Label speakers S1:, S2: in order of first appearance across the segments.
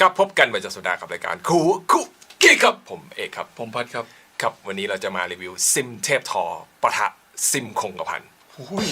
S1: ครับพบกันประจำสัปดาห์กับรายการคูคุกี้ครับผมเอกครับ
S2: ผมพัดครับ
S1: ครับวันนี้เราจะมารีวิวซิมเทพทอปะทะซิมคงกระพัน
S2: หุย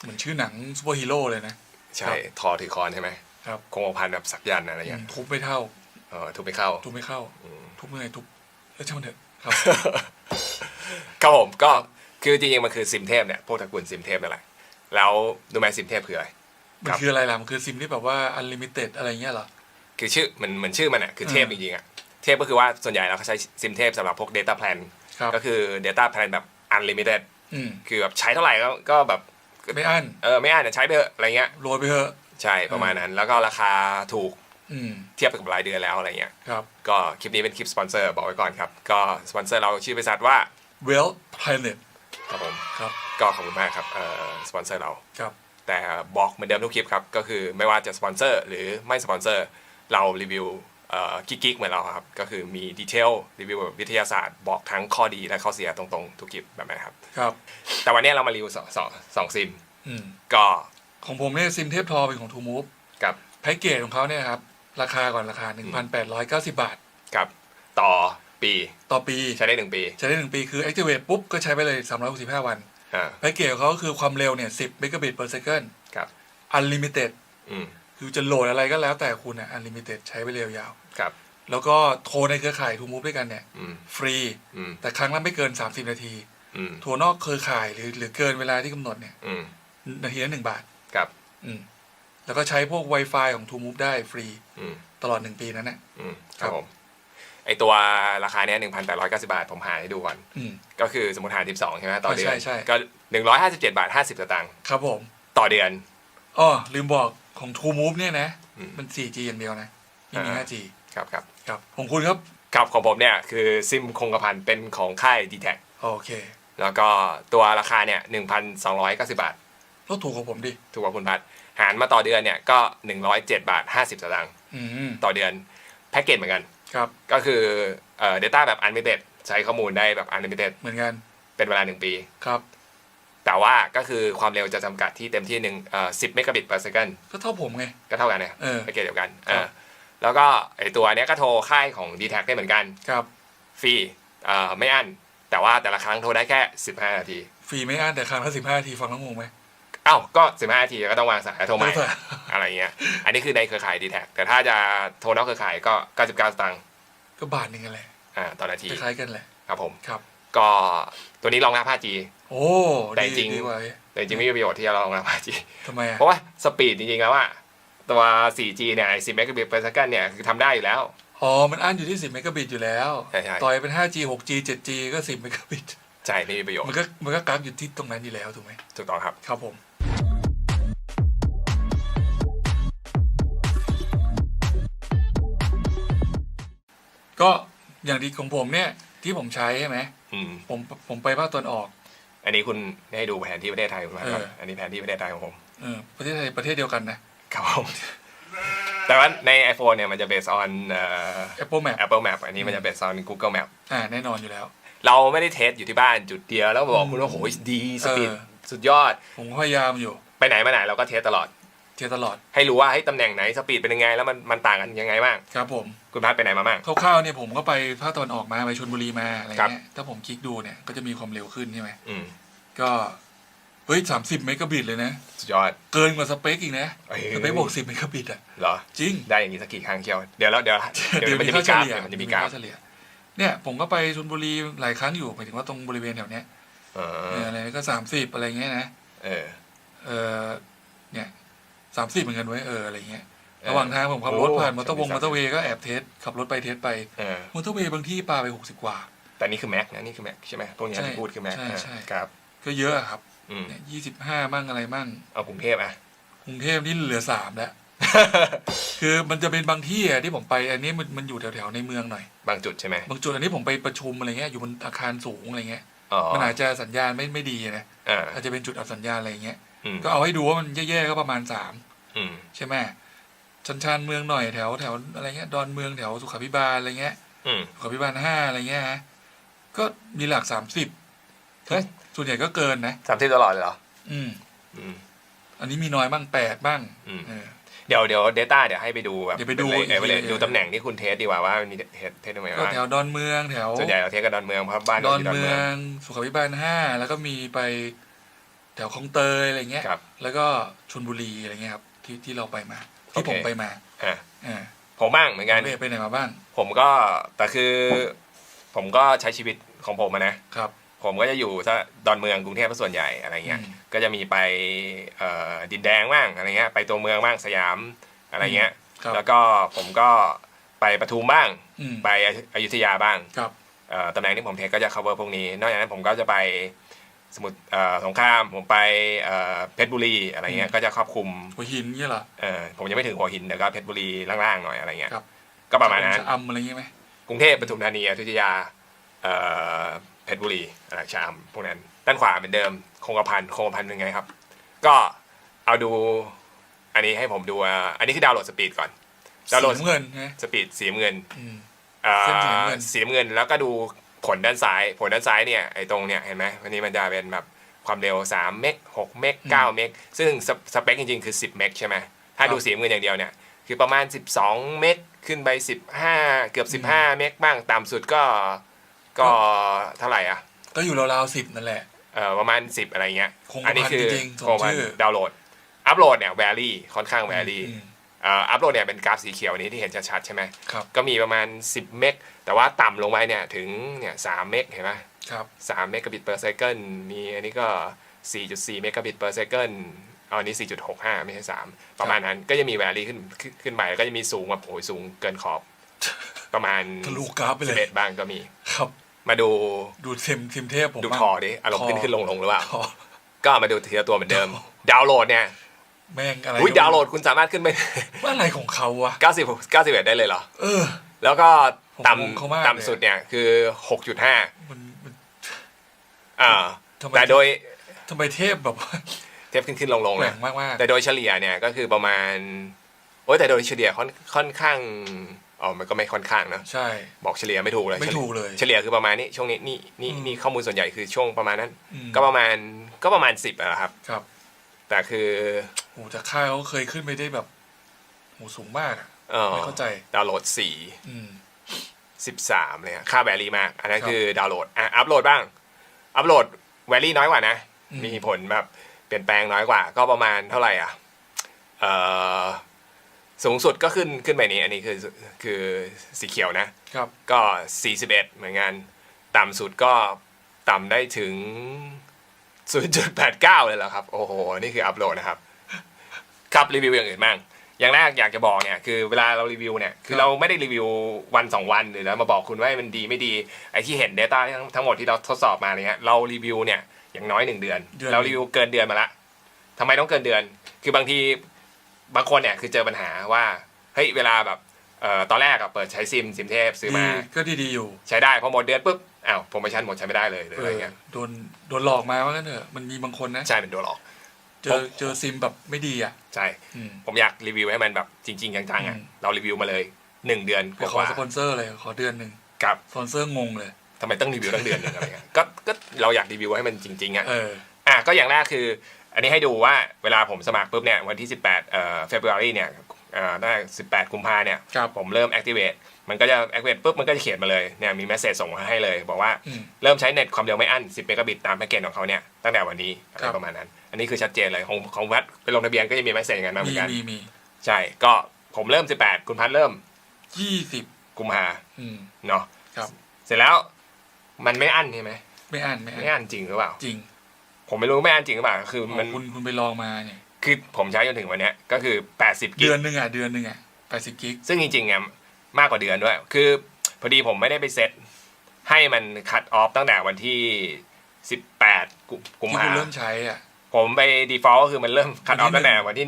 S2: เหมือนชื่อหนังซูเปอร์ฮีโร่เลยนะ
S1: ใช่ ทอถือคอนใช่ไหไหม
S2: ครับ
S1: คงกระพันแบบสักยันต์อะไร
S2: อื
S1: อย่าง
S2: ม
S1: เงี้ย
S2: ทุบไม่เท่า
S1: เออทุบไม่เข้า
S2: ทุบไม่เข้าทุบเมื่อไงทุบเอ้ยช่างมันเถอะครับ
S1: ครับผมก็คือจริงๆมันคือซิมเทพเนี่ยพวกตระกูลซิมเทพนั่นแหละแล้วดูไหมซิมเทพคืออะไร
S2: มัน
S1: ครับ
S2: คืออะไรล่ะมันคือซิมที่แบบว่าอันลิมิเต็ดอะไรเงี้ยเหรอ
S1: คือชื่อมันเหมือนชื่อมันอะคือเทพ
S2: อื
S1: จ
S2: ม
S1: ริงๆอะเทพก็คือว่าส่วนใหญ่เราก็ใช้ซิมเทพสำหรับพวก Data Plan
S2: ครับ
S1: ก็คือ Data Plan แบบ Unlimited
S2: อืม
S1: คือแบบใช้เท่าไหร่ก็ก็แบบ
S2: ไม่อั้น
S1: เออไม่อ่านใช้ไปเถอะอะไรเงี้ย
S2: โรยไปเถอะ
S1: ใช่ประมาณนั้น แล้วก็ราคาถูก
S2: อืม
S1: เทียบกับรายเดือนแล้วอะไรเงี้ย
S2: ครับ
S1: ก็คลิปนี้เป็นคลิปสปอนเซอร์บอกไว้ก่อนครับ ก็สปอนเซอร์เราชื่อบริษัทว่า
S2: Well Planet
S1: ครับผม
S2: ครับ
S1: ก็ขอบคุณมากครับเอ่อสปอนเซอร์เรา
S2: ครับ
S1: แต่บอกเหมือนเดิมทุกคลิปครับ ก็คือไม่ว่าจะสปอนเซอร์หรือไม่สปอนเซอร์ เรารีวิวเอ่อกิ๊กๆเหมือนเราครับ ก็คือมีดีเทลรีวิวแบบวิทยาศาสตร์บอกทั้งข้อดีและข้อเสียตรงๆ ทุกคลิปแบบนั้นครับ
S2: ครับ แต่
S1: แต่วันนี้เรามารีวิวสองสองสองซิม
S2: อืม
S1: ก็
S2: ของผมเนี่ยซิมเทพทอเป็นของ True Move
S1: กับ
S2: แพ็กเกจของเขาเนี่ยครับ ราคาก่อนราคา 1,890 บาท
S1: กับต่อปี
S2: ต่อปี
S1: ใช้ได้หนึ่งปี
S2: ใช้ได้หนึ่งปีคือ activate ปุ๊บ ก็ใช้ไปเลย 365 วัน
S1: อ่า
S2: แพ็กเกจของเขาก็คือความเร็วเนี่ย 10 megabit per second
S1: ครับ
S2: unlimited
S1: อืม
S2: คือจะโหลดอะไรก็แล้วแต่คุณอะ unlimited ใช้ไปเร็วยาว
S1: ครับ
S2: แล้วก็โทรในเครือข่ายทูมูฟด้วยกันเนี่ย
S1: อืม
S2: ฟรี
S1: อืม
S2: แต่ครั้งละไม่เกิน 30 นาที
S1: อืม
S2: โทรนอกเครือข่ายหรือหรือเกินเวลาที่กำหนดเนี่ย
S1: อืม
S2: นาทีละหนึ่งบาท
S1: ครับ
S2: อืม แล้วก็ใช้พวก Wi-Fi ของ True Move ได้ฟรี
S1: อืม
S2: ตลอดหนึ่งปีนั้นน่ะ
S1: อืม ค
S2: ครั
S1: รับบ ผม ไอตัวราคาเนี้ยหนึ่งพันแปดร้อยเก้าสิบาท ผมหาให้ดูก่อน
S2: อืม
S1: ก็คือสมมติหารสิบสองใช่ไหมต่อเดือน
S2: ใช่ใช่
S1: ก็หนึ่งร้อยห้าสิบเจ็ดบาทห้าสิบสตางค์
S2: ครับผม
S1: ต่อเดือน
S2: อ้อลืมบอก ของ True Move เนี่ยนะ
S1: อืม
S2: มัน 4G อย่างเดียวนะไม่มี
S1: อ่า
S2: 5G
S1: ครับครับ
S2: ครับของคุณครับ
S1: ครับของผมเนี่ยคือซิมคงกระพันเป็นของค่าย d t แท
S2: โอเค
S1: แล้วก็ตัวราคาเนี่ยหนึ่งพันสองร้อยเก้าสิบาท
S2: แล้วถูกของผมดิ
S1: ถูกกว่าคุณพัดหารมาต่อเดือนเนี่ยก็หนึ่งร้อยเจ็ดบาทห้าสิบสตางค์
S2: อืม
S1: ต่อเดือนแพ็กเกจเหมือนกัน
S2: ครับ
S1: ก็คือเอ่อ data แบบ unlimited ใช้ข้อมูลได้แบบ unlimited
S2: เหมือนกัน
S1: เป็นเวลาหนึ่งปี
S2: ครับ
S1: แต่ว่าก็คือความเร็วจะจำกัดที่เต็มที่หนึ่งเอ่อสิบเมกะบิต per second
S2: ก็เท่าผมไง
S1: ก็เท่ากันเนี่ย
S2: เออ
S1: แพ็กเกจเดียวกัน
S2: ครับ
S1: เออแล้วก็ไอตัวเนี้ยก็โทรค่ายของ d t แทได้เหมือนกัน
S2: ครับ
S1: ฟรีเอ่อไม่อั้น แต่ว่าแต่ละครั้งโทรได้แค่ 15 นาที
S2: ฟรีไม่อั้นแต่ครั้งละ15นาทีฟังแล้วงงไหม
S1: อ้าวก็ 15 นาทีก็ต้องวางสายแล้วโทรใหม่
S2: ไม่เป็นไร
S1: อะไรเงี้ย อันนี้คือในเครือข่าย d t แทแต่ถ้าจะโทรนอกเครือข่ายก็99สตางค์
S2: ก็บาทหนึ่งกันแหละ
S1: อ่าต่อนาที
S2: คล้ายๆกันแหละ
S1: ครับผม
S2: ครับ
S1: ก็ตัวนี้รองรับ 5G
S2: โอ้
S1: แต่
S2: ดี
S1: จริง
S2: ดีกว่า
S1: แต่จริงๆไม่มีประโยชน์ที่จะรองรับ 5G
S2: ทำไมอะ
S1: เพราะว่าสปีดจริงๆแล้วอะตัว 4G เนี่ยไอ้10 megabit per second เนี่ยคือทำได้อยู่แล้ว
S2: อ๋อ มันอั้นอยู่ที่ 10เมกะบิตอยู่แล้ว
S1: ใช่ใช่
S2: ต่อยเป็น 5G 6G 7G ก็ 10เมกะบิต
S1: ใช่ไม่มีประโยชน์
S2: มันก็มันก็กราฟอยู่ที่ตรงนั้นอยู่แล้วถูกไหม
S1: ถูกต้องครับ
S2: ครับผมก็อย่างดีของผมเนี่ยที่ผมใช้ใช่ไหม
S1: อืม
S2: ผมผมไปภาคตะวันออก
S1: อันนี้คุณให้ดูแผนที่ประเทศไทยคุณมาครับ
S2: เออ
S1: อันนี้แผนที่ประเทศไทยของผม
S2: เออประเทศไทยประเทศเดียวกันนะ
S1: ครับผมแต่ว่าใน iPhone เนี่ยมันจะ based on เอ่อ
S2: Apple Map
S1: Apple Map อันนี้มันจะ based on Google Map
S2: อ่าแน่นอนอยู่แล้ว
S1: เราไม่ได้เทสอยู่ที่บ้านจุดเดียวแล้วบอกคุณว่าโหยดีสปีด
S2: เออ
S1: สุดยอด
S2: ผมก็พยายามอยู่
S1: ไปไหนมาไหนเราก็เทสตลอด
S2: เที่ยวตลอด
S1: ให้รู้ว่าให้ยตำแหน่งไหนสปีดเป็นยังไงแล้วมันมันต่างกันยังไงบ้าง
S2: ครับผม
S1: คุณพัดไปไหนมาบ้าง
S2: คร่าวๆเนี่ยผมก็ไปภาคตะวันออกมาไปชลบุรีมาอะไร
S1: ครับ
S2: เงี้ยถ้าผมคลิกดูเนี่ยก็จะมีความเร็วขึ้นใช่ไหม
S1: อืม
S2: ก็เฮ้ยสามสิบเมกะบิตเลยนะ
S1: สุดยอด
S2: เกินกว่าสเปคอีกนะ
S1: เอ้ย
S2: สเปคบอกสิบเมกะบิตอะ
S1: เหรอ
S2: จริง
S1: ได้อย่างนี้สักกี่ครั้งเชียวเดี๋ยวแล้วเดี๋ยวเดี๋ยวมันจะมีกราฟเดี๋ยวมันจะมีกราฟ
S2: เฉลี่ยเนี่ยผมก็ไปชลบุรีหลายครั้งอยู่หมายถึงว่าตรงบริเวณแถวเนี้ย
S1: เอ
S2: เออ
S1: อ
S2: อะไรก็สามสิบอะไรเงี้ยนะ
S1: เออ
S2: เออเนี่ย สามสิบเหมือนกันไว้ยเอออะไรเงี้ย
S1: เออ
S2: ระหว่างทางผมขับรถ
S1: โอ้
S2: ผ่านมอเตอร์วง
S1: 30
S2: มอเตอร์เวย์ก็แอบเทสขับรถไปเทสไป
S1: เออ
S2: มอเตอร์เวย์บางที่ปาไปหกสิบกว่า
S1: แต่นี่คือแม็กนะนี่คือแม็กใช่ไหมพวกเนี้ย
S2: ใช่
S1: ที่พูดคือแม็ก
S2: ใช่ใช่
S1: ครับ
S2: ก็เยอะอะครับ
S1: อืม
S2: เนี่ยยี่สิบห้ามั่งอะไรมั่ง
S1: เอากรุงเทพอะ
S2: กรุงเทพนี่เหลือสามแล้วคือมันจะเป็นบางที่อะที่ผมไป อันนี้มันมันอยู่แถวๆในเมืองหน่อย
S1: บางจุดใช่ไหม
S2: บางจุดอันนี้ผมไปประชุมอะไรเงี้ยอยู่บนอาคารสูงอะไรเงี้ย
S1: อ๋อ
S2: มันอาจจะสัญญาณไม่ไม่ดีนะ
S1: อ่า
S2: อาจจะเป็นจุดอับสัญญาณอะไรเงี้ย
S1: อืม
S2: ก็เอาให้ดูว่ามันแย่ๆก็ประมาณสาม
S1: อืม
S2: ใช่ไหมชันชานเมืองหน่อยแถวแถวอะไรเงี้ยดอนเมืองแถวสุขาพิบาลอะไรเงี้ย
S1: อืม
S2: สุขาพิบาลห้าอะไรเงี้ยฮะก็มีหลักสามสิบ
S1: เฮ้ย
S2: ส่วนใหญ่ก็เกินนะ
S1: สามสิบตลอดเลยเหรอ
S2: อืม
S1: อืม
S2: อันนี้มีน้อยบ้างแปดบ้าง
S1: อืม
S2: เออ
S1: เดี๋ยวเดี๋ยว Data เดี๋ยวให้ไปดูแบบ
S2: เดี๋ยวไปดู
S1: นเออไปเลย
S2: อีกที
S1: ดูตำแหน่งที่คุณเทสดีกว่าว่ามีเทสเทสตรงไหน
S2: ก็
S1: บ้าง
S2: แถวดอนเมืองแถว
S1: ส่วนใหญ่เราเทสกันดอนเมืองเพราะบ้าน
S2: ด
S1: เรา
S2: อน
S1: อยู่ดอน
S2: เมื
S1: เมื
S2: อ
S1: อง
S2: งสุขวิบาลห้าแล้วก็มีไปแถวคลองเตยอะไรเงี้ย
S1: ครับ
S2: แล้วก็ชลบุรีอะไรเงี้ยครับที่ที่เราไปมา ที่
S1: โอเค
S2: ผมไปมา
S1: อะ
S2: อ่า
S1: ผมบ้างเหมือนกัน
S2: เป้ไปไหนมาบ้าง
S1: ผมก็แต่คือผมก็ใช้ชีวิตของผมอะนะ
S2: ครับ
S1: ผมก็จะอยู่ถ้าดอนเมืองกรุงเทพเป็นส่วนใหญ่อะไรเงี้ย
S2: อืม
S1: ก็จะมีไปเอ่อดินแดงบ้างอะไรเงี้ยไปตัวเมืองบ้างสยามอะไรเงี้ย
S2: ครับ
S1: แล้วก็ผมก็ไปปทุมบ้าง
S2: อืม
S1: ไปอยุธยาบ้าง
S2: ครับ
S1: เอ่อตำแหน่งที่ผมเทคก็จะ cover พวกนี้ นอกจากนั้นผมก็จะไป สมุทรเอ่อสงครามผมไปเอ่อเพชรบุรีอะไรเงี้ยก็จะครอบคลุม
S2: หัวหินเงี้ยเหรอ
S1: เอ่อผมยังไม่ถึงหัวหินแต่ก็เพชรบุรีล่างๆหน่อยอะไรเงี้ย
S2: ครับ
S1: ก็ประมาณนั้น
S2: ชะอำอะไรเงี้ยไหม
S1: กรุงเทพปทุมธานีอยุธยาเอ่อเพชรบุรีอะไรชะอำพวกนั้นด้านขวาเหมือนเดิมคงกระพันคงกระพันเป็นไงครับ ก็เอาดูอันนี้ให้ผมดูอะอันนี้คือดาวน์โหลดสปีดก่อนดาวน์โหลด
S2: สีน้ำเงินใช่ไหม
S1: สปีดสีน้ำเงิน
S2: อืม
S1: เอ่อ
S2: เส้นสีน้ำเงิน
S1: สีน้ำเงินแล้วก็ดู ผลด้านซ้าย ผลด้านซ้ายเนี่ยไอ้ตรงเนี่ยเห็นไหมวันนี้มันจะเป็นแบบความเร็ว 3 เมก6เมก9เมกซึ่งสสเปคจริงๆ คือ 10 เมกใช่ไหมถ้าดูสีน้ำเงินอย่างเดียวเนี่ยคือประมาณ 12 เมกขึ้นไป 15 เกือบ 15 เมกบ้างต่ำสุดก็ก็เท่าไหร่อะ
S2: ก็อยู่ราวๆสิบนั่นแหละ
S1: เอ่อประมาณ 10 อะไรเงี้ย
S2: คงกระพัน
S1: อันี้คื
S2: จริงๆสม
S1: คงกระพัน
S2: ชื่อ
S1: ดาวน์โหลดอัปโหลดเนี่ยแวรี่ค่อนข้างแวรี่
S2: อืม
S1: อัปโหลดเนี่ยเป็นกราฟสีเขียวนี้ที่เห็นชัดๆใช่ไหม
S2: ครับ
S1: ก็มีประมาณ 10 เมกแต่ว่าต่ำลงไปเนี่ยถึงเนี่ย3เมกเห็นไหม
S2: ครับ
S1: 3เมกะบิต per second มีอันนี้ก็ 4.4 เมกะบิต per second เอาอันนี้ 4.65 ไม่ใช่ 3 ประมาณนั้นก็จะมีแวรี่ขึ้นขึ้นขึ้นไปแล้วก็จะมีสูงแบบโอ้ยสูงเกินขอบประมาณ
S2: ทะลุกราฟไปเลย
S1: 11บ้างก็มี
S2: ครับ
S1: มาดู
S2: ดูเทมเทมเทพผม
S1: ดู
S2: บ้าง
S1: คอดิอารมณ์ขึ้นขึ้นลงลงหรือเปล่า
S2: คอ
S1: ก็มาดูทีละตัวเหมือนเดิม ดาวน์โหลดเนี่ย
S2: แม่งอะไร
S1: อุ้ยดาวน์โหลดคุณสามารถขึ้นไป
S2: ว่าอะไรของเขาวะ
S1: 90 91ได้เลยเหรอ
S2: เออ
S1: แล้วก็
S2: ผม
S1: ต่
S2: งงเขามากำเลย
S1: ต่ำสุดเนี่ยคือ 6.5
S2: มันมัน
S1: อ่า
S2: ทำไม
S1: แต่โดย
S2: ทำไมเทพแบบว่า
S1: เทปขึ้นขึ้นลงลง
S2: แหว่
S1: นะ
S2: งมากมากๆ
S1: แต่โดยเฉลี่ยเนี่ยก็คือประมาณโอ้ยแต่โดยเฉลี่ยค่อนค่อนข้างอ๋อมันก็ไม่ค่อนข้างนะ
S2: ใช่
S1: บอกเฉลี่ยไม่ถูกเลย
S2: ไม่ถูกเลย
S1: เฉลี่ยคือประมาณนี้ช่วงนี้นี่นี่
S2: อืม
S1: นี่ข้อมูลส่วนใหญ่คือช่วงประมาณนั้น
S2: อืม
S1: ก็ประมาณก็ประมาณสิบอะครับ
S2: ครับ
S1: แต่คือ
S2: โอ้จากค่ายเขาเคยขึ้นไปได้แบบโหสูงมากอะ
S1: เออ
S2: ไม่เข้าใจ
S1: ดาวน์โหลดสี่
S2: อืม
S1: สิบสามเลยอะค่าแวรี่มาก อันนั้น
S2: ครับ
S1: คือดาวน์โหลดอะอัพโหลดบ้าง อัพโหลดแวรี่น้อยกว่านะ
S2: อืม
S1: มีผลแบบเปลี่ยนแปลงน้อยกว่า ก็ประมาณเท่าไหร่อะเอ่อสูงสุดก็ขึ้นขึ้นไปนี้อันนี้คือคือสีเขียวนะ
S2: ครับ
S1: ก็ 41 เหมือนกัน ต่ำสุดก็ต่ำได้ถึง 0.89 เลยเหรอครับ โอ้โห นี่คืออัพโหลดนะครับ ครับรีวิวอย่างอื่นบ้างอย่างแรกอยากจะบอกเนี่ยคือเวลาเรารีวิวเนี่ยคือเราไม่ได้รีวิววันสองวันหรือแล้วมาบอกคุณว่ามันดีไม่ดีไอ้ที่เห็น Data ทั้งทั้งหมดที่เราทดสอบมาเนี่ยเรารีวิวเนี่ยอย่างน้อยหนึ่งเดือน
S2: เดือน
S1: เรารีวิวเกินเดือนมาละทำไมต้องเกินเดือน คือบางทีบางคนเนี่ยคือเจอปัญหาว่าเฮ้ยเวลาแบบเอ่อตอนแรกอะเปิดใช้ซิมซิมเทพซื้อมา
S2: ดีก็ดีดีๆอยู่
S1: ใช้ได้พอหมดเดือนปุ๊บอ้าวโปรโมชั่นหมดใช้ไม่ได้เลยหรือ
S2: เอ
S1: อะไร
S2: อ
S1: เงี้ย
S2: โดนโดนหลอกมาว่างั้นเถอะมันมีบางคนนะ
S1: ใช่เป็นตัวหลอก
S2: เจอเจอซิมแบบไม่ดีอะ
S1: ใช่
S2: อืม
S1: ผมอยากรีวิวให้มันแบบจริง ๆ จังๆอะ
S2: อืม
S1: เรารีวิวมาเลยหนึ่งเดือน
S2: ไป
S1: ก
S2: ขอ
S1: ว่า
S2: สปอนเซอร์เลยขอเดือนหนึ่ง
S1: ๆกับ
S2: สปอนเซอร์งงเลย
S1: ทำไมต้องรีวิวตั้งเดือนหนึ่งอะไรเงี้ยก็ก็เราอยากรีวิวให้มันจริงๆอะ
S2: เออ
S1: อะก็อย่างแรกคือ อันนี้ให้ดูว่าเวลาผมสมัครปุ๊บเนี่ยวันที่ 18เอ่อ February เนี่ย เอ่อได้18กุมภาเนี่ย
S2: ครับ
S1: ผมเริ่ม activate มันก็จะ activate ปุ๊บมันก็จะเขียนมาเลยเนี่ยมี message ส่งมาให้เลย บอกว่า
S2: อืม
S1: เริ่มใช้เน็ตความเร็วไม่อั้น10เมกะบิตตามแพ็กเกจของเขาเนี่ยตั้งแต่วันนี้อะไร
S2: ครับ
S1: ประมาณนั้น อันนี้คือชัดเจนเลยของของวัดไปลงทะเบียนก็จะมี message อย่างนั้นมาเหมื
S2: มี
S1: อนกัน
S2: มีมี
S1: ใช่ก็ผมเริ่ม 18 คุณพัดเริ่ม
S2: ยี่สิบ
S1: กุมภา
S2: อืม
S1: เนาะ
S2: ครับ
S1: เสร็จแล้วมันไม่อั้นใช่ไหม
S2: ไม่อ่านไม่
S1: ไม่
S2: อ่าน
S1: อั้นจริงหรือเปล่า
S2: จริง
S1: ผมไม่รู้ไม่อั้นจริงหรือเปล่าคือมัน
S2: คุณคุณไปลองมาเนี่ย
S1: คือผมใช้จนถึงวันเนี้ยก็คือ 80 กิ
S2: เดื
S1: ก
S2: อนหนึ่งอะเดือนหนึ่งอะแปดสิบกิก
S1: ซึ่งจริงๆเนี่ยมากกว่าเดือนด้วย คือพอดีผมไม่ได้ไปเซตให้มันคัตออฟตั้งแต่วันที่ 18 กุกุม
S2: ที่
S1: ภา
S2: คุณเริ่มใช้อะ
S1: ผมไป default ก็คือมันเริ่มคัตออฟ
S2: วันที่
S1: ตั้งแต่
S2: หนึ่ง
S1: วันที่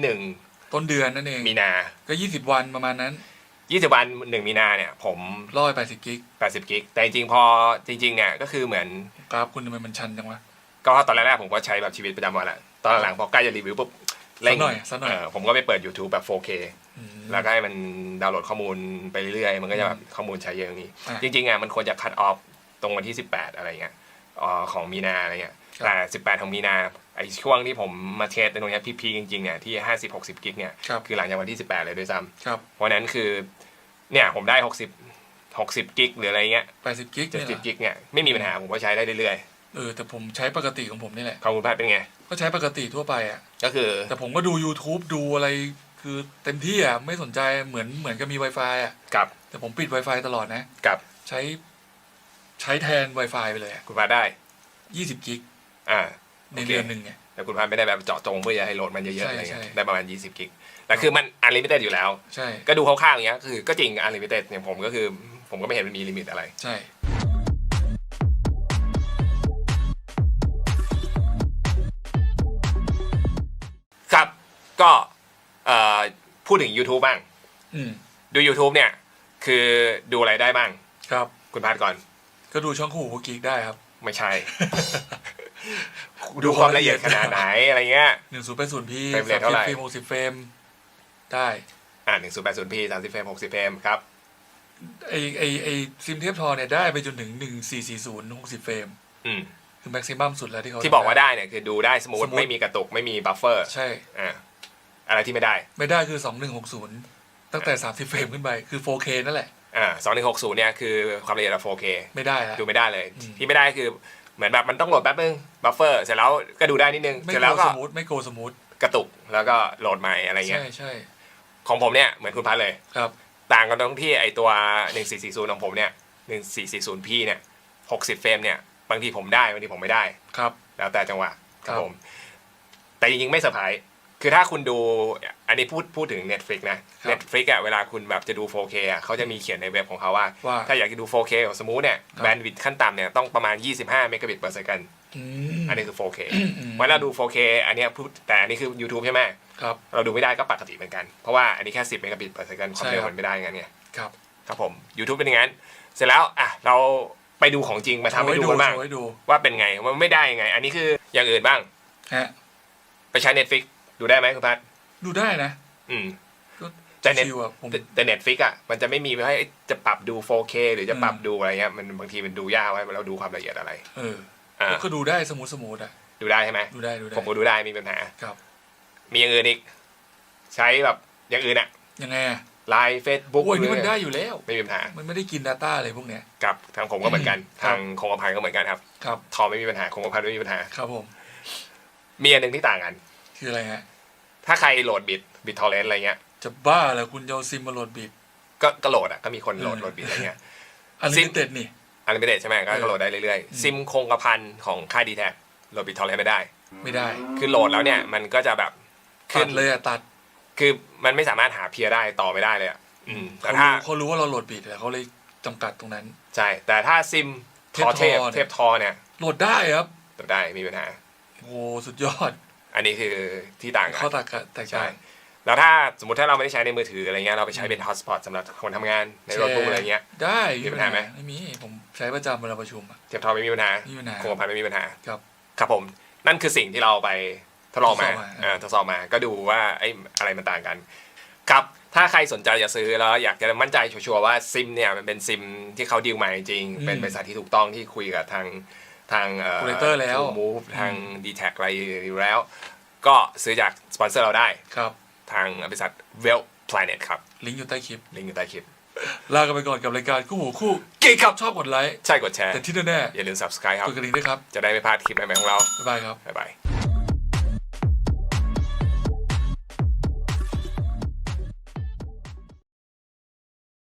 S2: ต้นเดือนนั่นเอง
S1: 1 มีนา
S2: ก็ยี่สิบวันประมาณนั้น
S1: 20 วัน 1 มีนาเนี่ย ผม
S2: ร้อยแปดสิบกิก
S1: 80 กิก แต่จริงๆ พอจริงๆ เนี่ยก็คือเหมือน
S2: กราฟคุณทำไมมันชันจังวะ
S1: ก็ตอนแรกๆผมก็ใช้แบบชีวิตประจำวันแหละ ตอนหลังพอใกล้จะรีวิวปุ๊บ เร่ง
S2: สักหน่อยสักหน่อย
S1: เออผมก็ไปเปิด YouTube แบบ 4K
S2: อืม
S1: แล้วก็ให้มันดาวน์โหลดข้อมูลไปเรื่อยๆ มันก็จะแบบข้อมูลใช้เยอะอย่างนี้
S2: อะ
S1: จริงๆอะมันควรจะคั t ออฟตรงวันที่ 18 อะไรเงี้ยเอ่อของมีนาอะไรเงี้ย
S2: ครับ
S1: แต่ 18 ของมีนาไอช่วงที่ผมมาเทสในตรงเนี้ยพีๆจริงๆเนี่ยที่ห้าสิบหกสิบกิกเนี่ย
S2: ครับ
S1: คือหลังจากวันที่สิบแปดเลยด้วยซ้
S2: ครับำ
S1: เพราะฉะนั้นคือเนี่ยผมได้หกสิบหกสิบกิกหรืออะไรเงี้ย
S2: แปดสิบกิก
S1: เจ็ด
S2: เนี่ย
S1: สิบ
S2: เหรอ
S1: กิกเนี่ยไม่มีปัญหาผมก็ใช้ได้เรื่อย
S2: เออแต่ผมใช้ปกติของผมนี่แหละ
S1: ๆของคุณพัดเป็นไง
S2: ก็ใช้ปกติทั่วไปอะ
S1: ก็คือ
S2: แต่ผมก็ดู YouTube ดูอะไรคือเต็มที่อะ ไม่สนใจเหมือนเหมือนกับมี Wi-Fi อะ
S1: กับ
S2: แต่ผมปิด Wi-Fi ตลอดนะ
S1: กับ
S2: ใช้ ใช้แทน Wi-Fi ไปเลยอะ
S1: คุณพัดได้
S2: 20กิก
S1: อ่า
S2: ใน
S1: โอเค
S2: เดือนหนึ่งไง
S1: แต่คุณพัดไม่ได้แบบเจาะจงเพื่อจะให้โหลดมันเยอะๆ
S2: ใช่
S1: อะไรเงี้ย
S2: ใช่
S1: ได้ประมาณยี่สิบกิก แต่คือมันอันลิมิเต็ดอยู่แล้ว
S2: ใช่
S1: ก็ดูคร่าวๆอย่างเงี้ย คือก็จริงอันลิมิเต็ดอย่างผมก็คือ ผมก็ไม่เห็นมันมีลิมิตอะไร
S2: ใช่
S1: ก็เอ่อพูดถึง YouTube บ้าง
S2: อืม
S1: ดู YouTube เนี่ย คือดูอะไรได้บ้าง
S2: ครับ
S1: คุณพัดก่อน
S2: ก็ดูช่องคู่หูกิกได้ครับ
S1: ไม่ใช่ ดูความละเอียดขนาดไหนอะไรเงี้ย
S2: หนึ่งศูนย์เป็นศูนย์พี
S1: เฟรมเรทเท่าไหร่
S2: เฟรมหกสิบเฟรมได้
S1: อ่าหนึ่งศูนย์แปดศูนย์พีสามสิบเฟรมหกสิบเฟรมครับ
S2: ไอไอไอซิมเทปทอเนี่ยได้ไปจนถึงหนึ่งสี่สี่ศูนย์หกสิบเฟรม
S1: อืม
S2: คือแม็กซิมัมสุดแล้วที่เขา
S1: ที่บอกว่าได้เนี่ยคือดูได้สมูท
S2: สมูท
S1: ไม่มีกระตุกไม่มีบัฟเฟอร์
S2: ใช่
S1: อ่า อะไรที่ไม่ได้
S2: ไม่ได้คือสองหนึ่งหกศูนย์ตั้งแต่สามสิบเฟรมขึ้นไป คือ 4K นั่นแหละ
S1: อ่าสองหนึ่งหกศูนย์เนี่ยคือความละเอียดแบบ 4K
S2: ไม่ได้แล้ว
S1: ดูไม่ได้เลย
S2: อืม
S1: ที่ไม่ได้คือเหมือนแบบมันต้องโหลดแป๊บนึง บัฟเฟอร์ เสร็จแล้วก็ดูได้นิดนึง
S2: ไม่
S1: เสร็จ
S2: โก
S1: แล้วก็
S2: สมูทไม่โกสมูท
S1: กระตุก แล้วก็โหลดใหม่อะไรเงี้ย
S2: ใช่ใช่
S1: ของผมเนี่ยเหมือนคุณพัดเลย
S2: ครับ
S1: ต่างกันตรงที่ไอตัว 1440 ของผมเนี่ย 1440p เนี่ย 60 เฟรมเนี่ย บางทีผมได้ บางทีผมไม่ได้
S2: ครับ
S1: แล้วแต่จังหวะค
S2: ครั
S1: รับบผม แต่จริงๆไม่เซอร์ไพรส์ คือถ้าคุณดูอันนี้พูดพูดถึง Netflix นะ Netflix อะเวลาคุณแบบจะดู 4K อะเขาจะมีเขียนในเว็บของเขาว่า
S2: ว่า
S1: ถ้าอยากจะดู 4K ของสมูทเนี่ย
S2: ครับ
S1: แบนด์วิดต์ขั้นต่ำเนี่ยต้องประมาณ 25 เมกะบิต per second
S2: อืม
S1: อันนี้คือ 4K
S2: อืม
S1: เมื่อเราดู 4K อันเนี้ยพูดแต่อันนี้คือ YouTube ใช่ไหม
S2: ครับ
S1: เราดูไม่ได้ก็ปกติเหมือนกันเพราะว่าอันนี้แค่10เมกะบิต per second ความเร็ว
S2: ใช่ครับ
S1: มันไม่ได้งั้นไง
S2: ครับ
S1: ครับผม YouTube เป็นอย่างนั้น เสร็จแล้วอะเราไปดูของจริงมาทำให้ดูกันบ้าง
S2: โชว์ให้ดู
S1: ว่าเป็นไงมันไม่ได้ยังไง อันนี้คืออย่างอื่นบ้าง
S2: ฮะ
S1: ไปใช้ Netflix ดูได้ไหมคุณพัท
S2: ดูได้นะ
S1: อืม
S2: ก็
S1: แต่ Net
S2: ชิวอะผม
S1: แต่แต่ Netflix อะมันจะไม่มีให้จะปรับดู 4K หรือจะปรับ
S2: อืม
S1: ดูอะไรเงี้ยมันบางทีมันดูยากไว้เราดูความละเอียดอะไร
S2: เออ
S1: อ่า
S2: ก็ดูได้สมูทสมูทอะ
S1: ดูได้ใช่ไหม
S2: ดูได้ดูได้
S1: ผมก็ดูได้ไมมีปัญหา
S2: ครับ
S1: มีอย่างอื่นอีก ใช้แบบอย่างอื่นอะ
S2: ยังไงอะ
S1: ไลน์เฟซบุ๊ก
S2: โอ้ยนี่มันได้อยู่แล้ว
S1: ไม่มีปัญหา
S2: มันไม่ได้กิน Data เลยพวกเนี้ย
S1: กับทางผมก็เหมือนกัน
S2: ครับ
S1: ทางคงกระพันก็เหมือนกันครับ
S2: ครับ
S1: ทอมไม่มีปัญหาคงกระพันไม่มีปัญหา
S2: ครับผม
S1: มีอันหนึ่งที่ต่างกัน
S2: คืออะไรฮะ
S1: ถ้าใครโหลดบิตบิตทอร์เรนอะไรเงี้ย
S2: จะบ้าเหรอคุณจะเอาซิมมาโหลดบิด
S1: ก็ก็โหลดอะก็มีคนโหลด
S2: อืม
S1: โหลดบิตอะไรเงี้ย
S2: อัน
S1: ซิ
S2: ลิ
S1: ม
S2: มิเต็ดนี่
S1: อันนี้ไม่ได้ใช่ไหมก็
S2: เออ
S1: ก็โหลดได้เรื่อย
S2: อืม
S1: ๆซิมคงกระพันของค่ายดีแท็โหลดบิตทอร์เรนไม่ได้
S2: ไม่ได้
S1: คือโหลดแล้วเนี่ยมันก็จะแบบ
S2: ตั
S1: ขึ้
S2: ด
S1: น
S2: เลยอะตัด
S1: คือมันไม่สามารถหาเพียร์ได้ต่อไม่ได้เลยอะอืมแต่
S2: เขา
S1: ถ้า
S2: รู้เขารู้ว่าเราโหลดบิดแต่เขาเลยจำกัดตรงนั้น
S1: ใช่ แต่ถ้าซิมทอเทพ
S2: เท
S1: เท
S2: พ
S1: พ
S2: ท
S1: ท
S2: อ
S1: อ
S2: เนี่
S1: เนี่ยย
S2: โหลดได้ครับ
S1: โหลดได้ไมมีปัญหา
S2: โอ้สุดยอด
S1: อันนี้คือที่ต่างกัน
S2: เขาตัดกะแตก
S1: ใช่
S2: ต่าง
S1: แล้วถ้าสมมติถ้าเราไม่ได้ใช้ในมือถืออะไรเงี้ยเราไปใช้เป็นฮอตสปอตสำหรับคนทำงานในรถตู้อะไรเงี้ย
S2: ได้
S1: มีปัญหาไหม
S2: ไม่มีผมใช้ประจำเวลาประชุมอะ
S1: เทียบทอไม่มีปัญหา
S2: ไม่มีปัญหา
S1: คงกระพันไม่มีปัญหา
S2: ครับ
S1: ครับผม นั่นคือสิ่งที่เราไปทดลองมา
S2: ทดสอบมา
S1: อ่าทดสอบมาก็ดูว่าไอ้อะไรมันต่างกัน ครับถ้าใครสนใจจะซื้อแล้วอยากจะมั่นใจชัวร์ๆว่าซิมเนี่ยมันเป็นซิมที่เขาดีลมาจริงๆเป็นบริษัทที่ถูกต้องที่คุยกับทาง ทางเอ่อ
S2: Operator แล้ว
S1: มูฟทาง d t แทอะไรอยู่แล้ว ก็ซื้อจากสปอนเซอร์เราได้
S2: ครับ
S1: ทางบริษัท Well Planet ครับ
S2: ลิงก์อยู่ใต้คลิป
S1: ลิงก์อยู่ใต้คลิป
S2: ลากันไปก่อนกับรายการคู่หูคู่
S1: กิ๊กครับ
S2: ชอบกดไลค์
S1: ใช่กดแชร์
S2: แต่ที่แน่
S1: อย่าลืม subscribe
S2: ๆ
S1: ครับ
S2: กดกระดิ่งด้วยครับ
S1: จะได้ไม่พลาดคลิปใหม่ๆของเรา
S2: บ๊ายบายครับ
S1: บ๊ายบาย